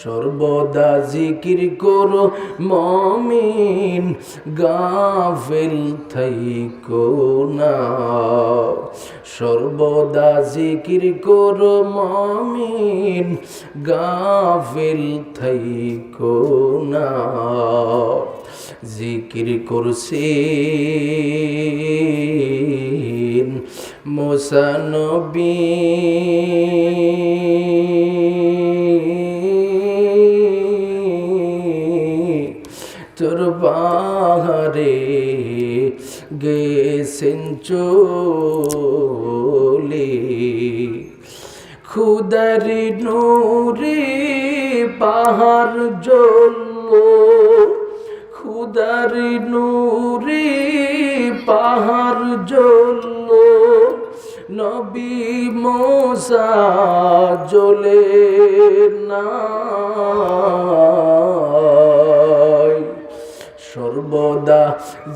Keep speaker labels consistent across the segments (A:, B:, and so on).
A: সর্বদা জিকির করো মমিন, গাফিল থাইকো না। সর্বদা জিকির করো মমিন, গাফিল থাইকো না। জিকির করছেন মোসানবী। তোর পাহাড়ে গেছেন চলে। খুদারি নূরে পাহাড় জ্বলল। খুদারি নূরে পাহাড় জ্বলল। নবী মোসা জ্বলে না। সর্বদা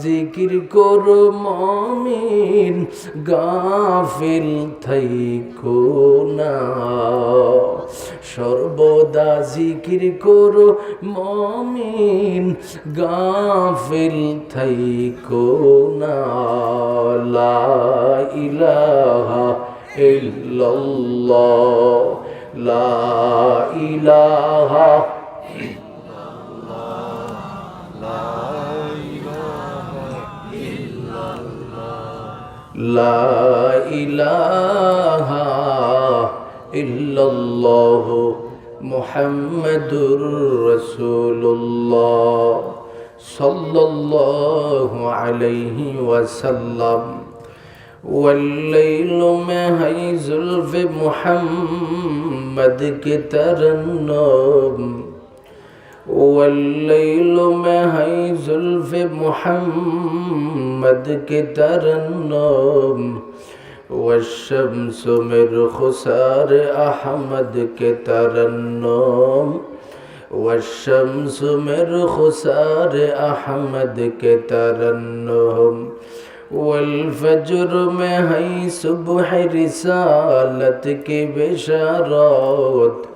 A: জিকির করো মমিন, গাফিল থাইকো না। সর্বদা জিকির করো মমিন, গাফিল থাইকো না। লা ইলাহা ইল্লাল্লাহ। লা ইলাহা لا إله إلا الله محمد رسول الله صلى الله عليه وسلم والليل ما هي زلف محمد كترنم والليل میں ہے زلف محمد کی ترنم والشمس مر خسار احمد کے ترنم والشمس مر خسار احمد کے ترنم والفجر میں ہے صبح رسالت کی بشارات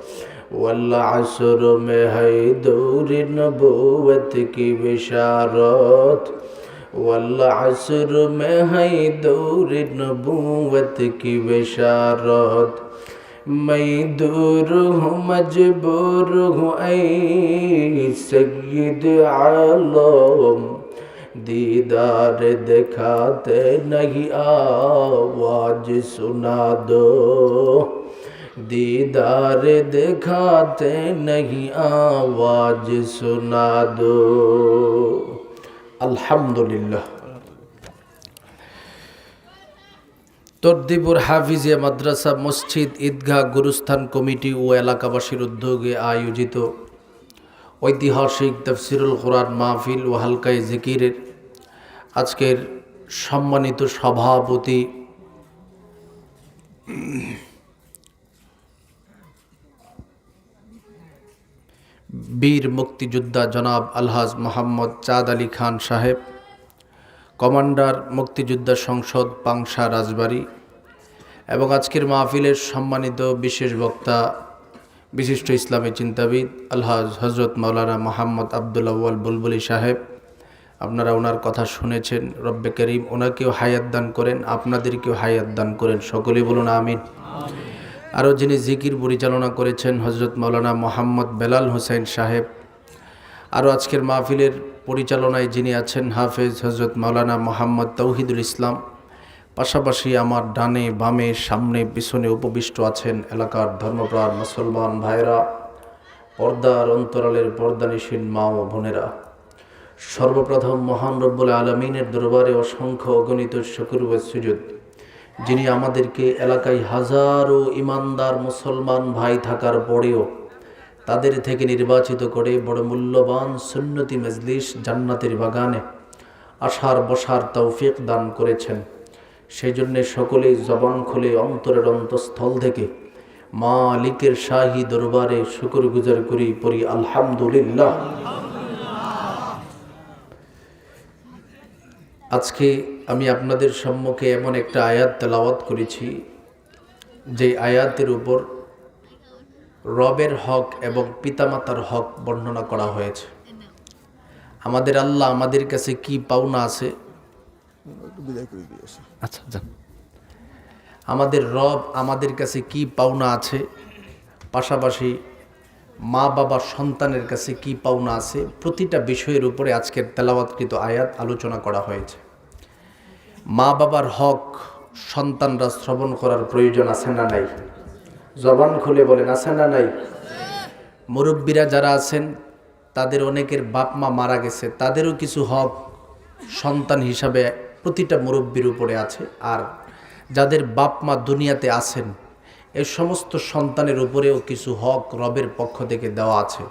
A: वल्लासर में है दौर नबूवत की बिशारत। वल्लासर में है दौर नबूवत की बिशारत। मैं दूर हूँ, मजबूर हूँ, ऐ सैद आलम। दीदार दिखाते नहीं, आवाज़ सुना दो। दीदार दिखाते नहीं आवाज सुना दो আলহামদুলিল্লাহ তরদিপুর হাফিজিয়া মাদ্রাসা মসজিদ ঈদগাহ গুরুস্থান কমিটি ও এলাকাবাসীর উদ্যোগে আয়োজিত ঐতিহাসিক তফসিরুল কোরআন মাহফিল ও হালকাই জিকিরের আজকের সম্মানিত সভাপতি বীর মুক্তিযোদ্ধা জনাব আলহাজ মোহাম্মদ চাঁদ আলী খান সাহেব, কমান্ডার মুক্তিযোদ্ধা সংসদ পাংশা রাজবাড়ি, এবং আজকের মাহফিলের সম্মানিত বিশেষ বক্তা, বিশিষ্ট ইসলামী চিন্তাবিদ আলহাজ হজরত মাওলানা মোহাম্মদ আবদুল আউ্য়াল বুলবুলি সাহেব। আপনারা ওনার কথা শুনেছেন, রব্বে করিম ওনাকেও হায়াত দান করেন, আপনাদেরকেও হায়াত দান করেন। সকলেই বলুন আমিন। আরও যিনি জিকির পরিচালনা করেছেন হজরত মৌলানা মোহাম্মদ বেলাল হোসেন সাহেব, আরও আজকের মাহফিলের পরিচালনায় যিনি আছেন হাফেজ হজরত মৌলানা মোহাম্মদ তৌহিদুল ইসলাম, পাশাপাশি আমার ডানে বামে সামনে পিছনে উপবিষ্ট আছেন এলাকার ধর্মপ্রাণ মুসলমান ভাইরা পর্দার অন্তরালের পর্দানিসীন মা ও বোনেরা। সর্বপ্রথম মহান রব্বুল আলমিনের দরবারে অসংখ্য অগণিত শকুর সুযোগ যিনি আমাদেরকে এলাকায় হাজারো ইমানদার মুসলমান ভাই থাকার পরেও তাদের থেকে নির্বাচিত করে বড় মূল্যবান সুন্নতি মজলিস জান্নাতের বাগানে আসার বসার তৌফিক দান করেছেন। সেই জন্যে সকলেই জবান খুলে অন্তরের অন্তঃস্থল থেকে মালিকের শাহী দরবারে শুকুর গুজার করি, পড়ি আলহামদুলিল্লাহ। আজকে আমি আপনাদের সম্মুখে এমন একটা আয়াত তেলাওয়াত করেছি যে আয়াতের উপর রবের হক এবং পিতামাতার হক বর্ণনা করা হয়েছে। আমাদের আল্লাহ আমাদের কাছে কি পাওনা আছে? আচ্ছা আমাদের রব আমাদের কাছে কি পাওনা আছে? পাশাপাশি মা বাবা সন্তানের কাছে কি পাওনা আছে? প্রতিটা বিষয়ের উপরে আজকের তেলাওয়াতকৃত আয়াত আলোচনা করা হয়েছে। মা বাবার হক সন্তানরা শ্রবণ করার প্রয়োজন আছে না নাই? জবান খুলে বলেন, আছে না নাই? মুরব্বীরা যারা আছেন, তাদের অনেকের বাপ মা মারা গেছে, তাদেরও কিছু হক সন্তান হিসাবে প্রতিটা মুরব্বীর উপরে আছে। আর যাদের বাপ মা দুনিয়াতে আছেন এই সমস্ত সন্তানের উপরেও কিছু হক রবের পক্ষ থেকে দেওয়া আছে।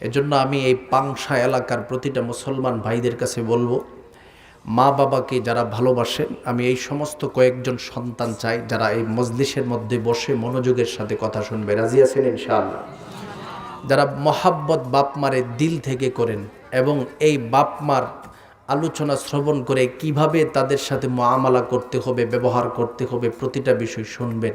A: এজন্য আমি এই পাংশা এলাকার প্রতিটা মুসলমান ভাইদের কাছে বলব, মা বাবাকে যারা ভালোবাসেন আমি এই সমস্ত কয়েকজন সন্তান চাই যারা এই মজলিসের মধ্যে বসে মনোযোগের সাথে কথা শুনবে। রাজি আছেন ইনশাআল্লাহ? যারা মহাব্বত বাপ মারে দিল থেকে করেন এবং এই বাপ মার আলোচনা শ্রবণ করে কীভাবে তাদের সাথে মামলা করতে হবে, ব্যবহার করতে হবে, প্রতিটা বিষয় শুনবেন।